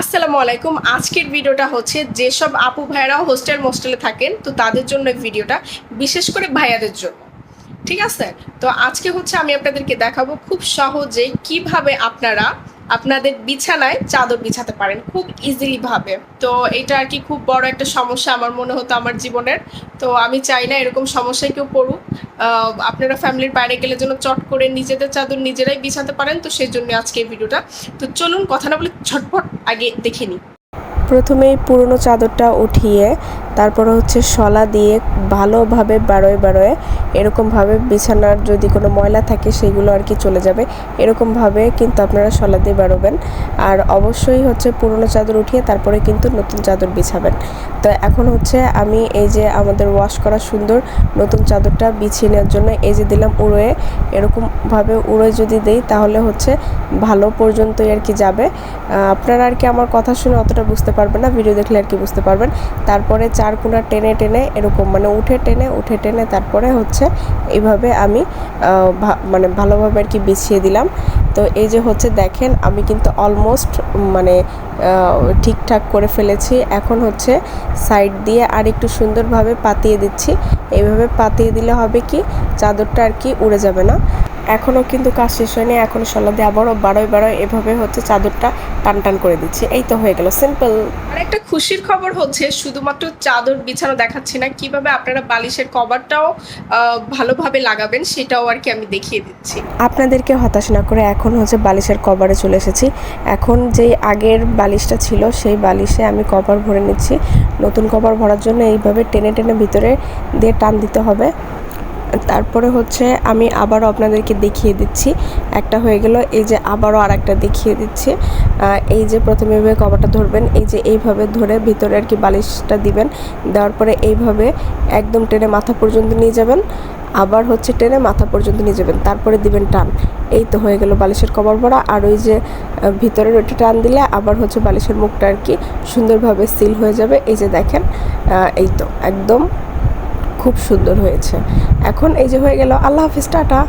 আসসালামু আলাইকুম। আজকের ভিডিওটা হচ্ছে যেসব আপু ভাইয়েরা হোস্টেল মোস্টেলে থাকেন, তো তাদের জন্য এই ভিডিওটা, বিশেষ করে ভাইয়াদের জন্য। ঠিক আছে? তো আজকে হচ্ছে আমি আপনাদেরকে দেখাবো খুব সহজে কীভাবে আপনারা আপনাদের বিছানায় চাদর বিছাতে পারেন, খুব ইজিলি ভাবে। তো এটা আর কি খুব বড় একটা সমস্যা আমার মনে হতো আমার জীবনের। তো আমি চাই না এরকম সমস্যায় কেউ পড়ুক। আপনারা ফ্যামিলির বাইরে গেলে যেন চট করে নিজেদের চাদর নিজেরাই বিছাতে পারেন, তো সেই জন্য আজকে এই ভিডিওটা। তো চলুন কথা না বলে ঝটপট আগে দেখে নিই। প্রথমেই পুরনো চাদরটা উঠিয়ে, তারপর হচ্ছে শলা দিয়ে ভালোভাবে বারোয় বারোয়, এরকমভাবে বিছানার যদি কোনো ময়লা থাকে সেগুলো আর কি চলে যাবে। এরকমভাবে কিন্তু আপনারা শলা দিয়ে বাড়োবেন আর অবশ্যই হচ্ছে পুরনো চাদর উঠিয়ে তারপরে কিন্তু নতুন চাদর বিছাবেন। তো এখন হচ্ছে আমি এই যে আমাদের ওয়াশ করা সুন্দর নতুন চাদরটা বিছিয়ে নেওয়ার জন্য এই যে দিলাম উড়োয়ে, এরকমভাবে উড়োয় যদি দেই তাহলে হচ্ছে ভালো পর্যন্তই আর কি যাবে। আপনারা আর কি আমার কথা শুনে অতটা বুঝতে পারবেন না ভিডিও দেখলে আর কি বুঝতে পারবেন। তারপরে চার কোনা টেনে টেনে এরকম মানে উঠে টেনে উঠে টেনে তারপরে হচ্ছে এইভাবে আমি মানে ভালোভাবে আর কি বিছিয়ে দিলাম। তো এই যে হচ্ছে দেখেন, আমি কিন্তু অলমোস্ট মানে ঠিকঠাক করে ফেলেছি। এখন হচ্ছে সাইড দিয়ে আর একটু সুন্দরভাবে পাতিয়ে দিচ্ছি। এইভাবে পাতিয়ে দিলে হবে কি, চাদরটা আর কি উড়ে যাবে না। এখনও কিন্তু কাজ শেষ হয়নি এখন শলা দিয়ে আবারও বারোয় বারোয় এভাবে হচ্ছে চাদরটা টান টান করে দিচ্ছি। এই তো হয়ে গেল সিম্পল আর একটা খুশির খবর হচ্ছে শুধুমাত্র চাদর বিছানো দেখাচ্ছি না কীভাবে আপনারা বালিশের কভারটাও ভালোভাবে লাগাবেন সেটাও আর কি আমি দেখিয়ে দিচ্ছি। আপনাদেরকে হতাশ না করে এখন হচ্ছে বালিশের কভারে চলে এসেছি। এখন যেই আগের বালিশটা ছিল সেই বালিশে আমি কভার ভরে নিচ্ছি। নতুন কভার ভরার জন্য এইভাবে টেনে টেনে ভিতরে দিয়ে টান দিতে হবে। তারপরে হচ্ছে আমি আবারও আপনাদেরকে দেখিয়ে দিচ্ছি। একটা হয়ে গেল, এই যে আবারও আর একটা দেখিয়ে দিচ্ছি। এই যে প্রথমে এভাবে কভারটা ধরবেন, এই যে এইভাবে ধরে ভিতরে আর কি বালিশটা দিবেন। দেওয়ার পরে এইভাবে একদম টেনে মাথা পর্যন্ত নিয়ে যাবেন। আবার হচ্ছে টেনে মাথা পর্যন্ত নিয়ে যাবেন, তারপরে দিবেন টান। এই তো হয়ে গেল বালিশের কভার ভরা। আর ওই যে ভিতরের ওইটা টান দিলে আবার হচ্ছে বালিশের মুখটা আর কি সুন্দরভাবে সিল হয়ে যাবে। এই যে দেখেন এই তো একদম খুব সুন্দর হয়েছে। এখন এই যে হয়ে গেল আল্লাহ হাফিজ টাটা।